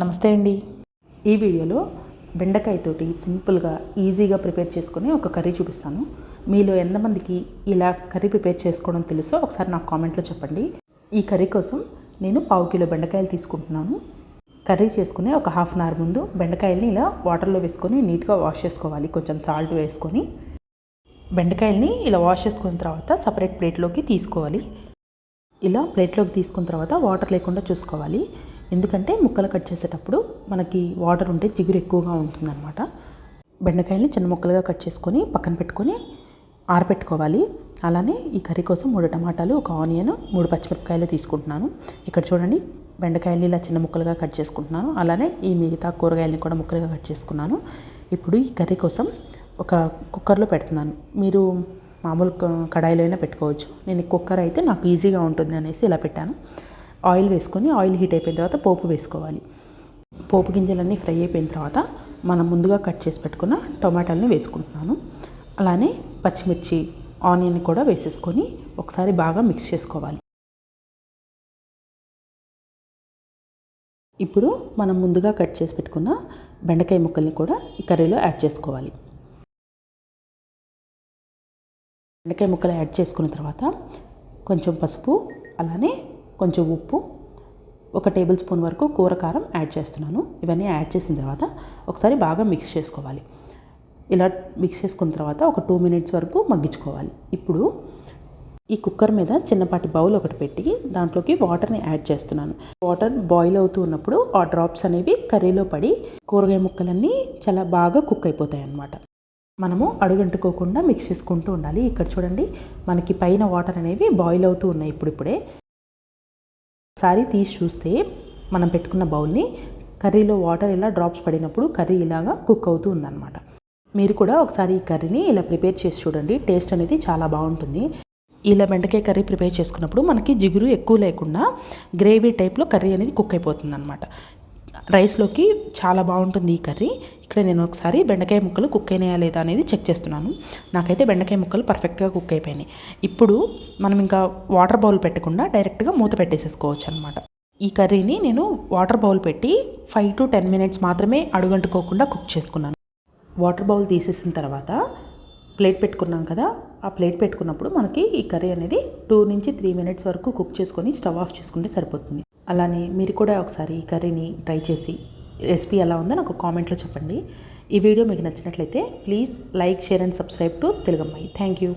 నమస్తే అండి. ఈ వీడియోలో బెండకాయతోటి సింపుల్గా ఈజీగా ప్రిపేర్ చేసుకుని ఒక కర్రీ చూపిస్తాను. మీలో ఎంతమందికి ఇలా కర్రీ ప్రిపేర్ చేసుకోవడం తెలుసో ఒకసారి నాకు కామెంట్లో చెప్పండి. ఈ కర్రీ కోసం నేను పావు కిలో బెండకాయలు తీసుకుంటున్నాను. కర్రీ చేసుకునే ఒక హాఫ్ అన్ అవర్ ముందు బెండకాయల్ని ఇలా వాటర్లో వేసుకొని నీట్గా వాష్ చేసుకోవాలి. కొంచెం సాల్ట్ వేసుకొని బెండకాయల్ని ఇలా వాష్ చేసుకున్న తర్వాత సపరేట్ ప్లేట్లోకి తీసుకోవాలి. ఇలా ప్లేట్లోకి తీసుకున్న తర్వాత వాటర్ లేకుండా చూసుకోవాలి. ఎందుకంటే ముక్కలు కట్ చేసేటప్పుడు మనకి వాటర్ ఉంటే జిగురు ఎక్కువగా ఉంటుందన్నమాట. బెండకాయల్ని చిన్న ముక్కలుగా కట్ చేసుకొని పక్కన పెట్టుకొని ఆరబెట్టుకోవాలి అలానే ఈ కర్రీ కోసం మూడు టమాటాలు ఒక ఆనియన్ మూడు పచ్చిమిరపకాయలు తీసుకుంటున్నాను. ఇక్కడ చూడండి బెండకాయలు ఇలా చిన్న ముక్కలుగా కట్ చేసుకుంటున్నాను. అలానే ఈ మిగతా కూరగాయలని కూడా ముక్కలుగా కట్ చేసుకున్నాను. ఇప్పుడు ఈ కర్రీ కోసం ఒక కుక్కర్లో పెడుతున్నాను. మీరు మామూలు క- కడాయిలో అయినా పెట్టుకోవచ్చు. నేను కుక్కర్ అయితే నాకు ఈజీగా ఉంటుంది అనేసి ఇలా పెట్టాను. ఆయిల్ వేసుకొని ఆయిల్ హీట్ అయిపోయిన తర్వాత పోపు వేసుకోవాలి. పోపు గింజలన్నీ ఫ్రై అయిపోయిన తర్వాత మనం ముందుగా కట్ చేసి పెట్టుకున్న టొమాటోలని వేసుకుంటున్నాను. అలానే పచ్చిమిర్చి ఆనియన్ కూడా వేసేసుకొని ఒకసారి బాగా మిక్స్ చేసుకోవాలి. ఇప్పుడు మనం ముందుగా కట్ చేసి పెట్టుకున్న బెండకాయ ముక్కల్ని కూడా ఈ కర్రీలో యాడ్ చేసుకోవాలి. బెండకాయ ముక్కలు యాడ్ చేసుకున్న తర్వాత కొంచెం పసుపు అలానే కొంచెం ఉప్పు ఒక టేబుల్ స్పూన్ వరకు కూర కారం యాడ్ చేస్తున్నాను. ఇవన్నీ యాడ్ చేసిన తర్వాత ఒకసారి బాగా మిక్స్ చేసుకోవాలి. ఇలా మిక్స్ చేసుకున్న తర్వాత ఒక టూ మినిట్స్ వరకు మగ్గించుకోవాలి. ఇప్పుడు ఈ కుక్కర్ మీద చిన్నపాటి బౌల్ ఒకటి పెట్టి దాంట్లోకి వాటర్ని యాడ్ చేస్తున్నాను. వాటర్ బాయిల్ అవుతూ ఉన్నప్పుడు ఆ డ్రాప్స్ అనేవి కర్రీలో పడి కూరగాయ ముక్కలన్నీ చాలా బాగా కుక్ అయిపోతాయి అన్నమాట. మనము అడుగంటుకోకుండా మిక్స్ చేసుకుంటూ ఉండాలి. ఇక్కడ చూడండి మనకి పైన వాటర్ అనేవి బాయిల్ అవుతూ ఉన్నాయి ఇప్పుడిప్పుడే. ఒకసారి తీసి చూస్తే మనం పెట్టుకున్న బౌల్ని కర్రీలో వాటర్ ఇలా డ్రాప్స్ పడినప్పుడు కర్రీ ఇలాగా కుక్ అవుతూ ఉందన్నమాట. మీరు కూడా ఒకసారి ఈ కర్రీని ఇలా ప్రిపేర్ చేసి చూడండి. టేస్ట్ అనేది చాలా బాగుంటుంది. ఇలా బెండకాయ కర్రీ ప్రిపేర్ చేసుకున్నప్పుడు మనకి జిగురు ఎక్కువ లేకుండా గ్రేవీ టైప్లో కర్రీ అనేది కుక్ అయిపోతుంది అనమాట రైస్లోకి చాలా బాగుంటుంది ఈ కర్రీ. ఇక్కడ నేను ఒకసారి బెండకాయ ముక్కలు కుక్ అయినాయా లేదా అనేది చెక్ చేస్తున్నాను. నాకైతే బెండకాయ ముక్కలు పర్ఫెక్ట్గా కుక్ అయిపోయినాయి. ఇప్పుడు మనం ఇంకా వాటర్ బౌల్ పెట్టకుండా డైరెక్ట్గా మూత పెట్టేసేసుకోవచ్చు అనమాట ఈ కర్రీని నేను వాటర్ బౌల్ పెట్టి ఫైవ్ టు టెన్ మినిట్స్ మాత్రమే అడుగంటుకోకుండా కుక్ చేసుకున్నాను. వాటర్ బౌల్ తీసేసిన తర్వాత ప్లేట్ పెట్టుకున్నాం కదా ఆ ప్లేట్ పెట్టుకున్నప్పుడు మనకి ఈ కర్రీ అనేది టూ నుంచి త్రీ మినిట్స్ వరకు కుక్ చేసుకొని స్టవ్ ఆఫ్ చేసుకుంటే సరిపోతుంది. అలానే మీరు కూడా ఒకసారి ఈ కర్రీని ట్రై చేసి రెసిపీ ఎలా ఉందో నాకు కామెంట్లో చెప్పండి. ఈ వీడియో మీకు నచ్చినట్లయితే please like share and subscribe to Telugammayi thank you.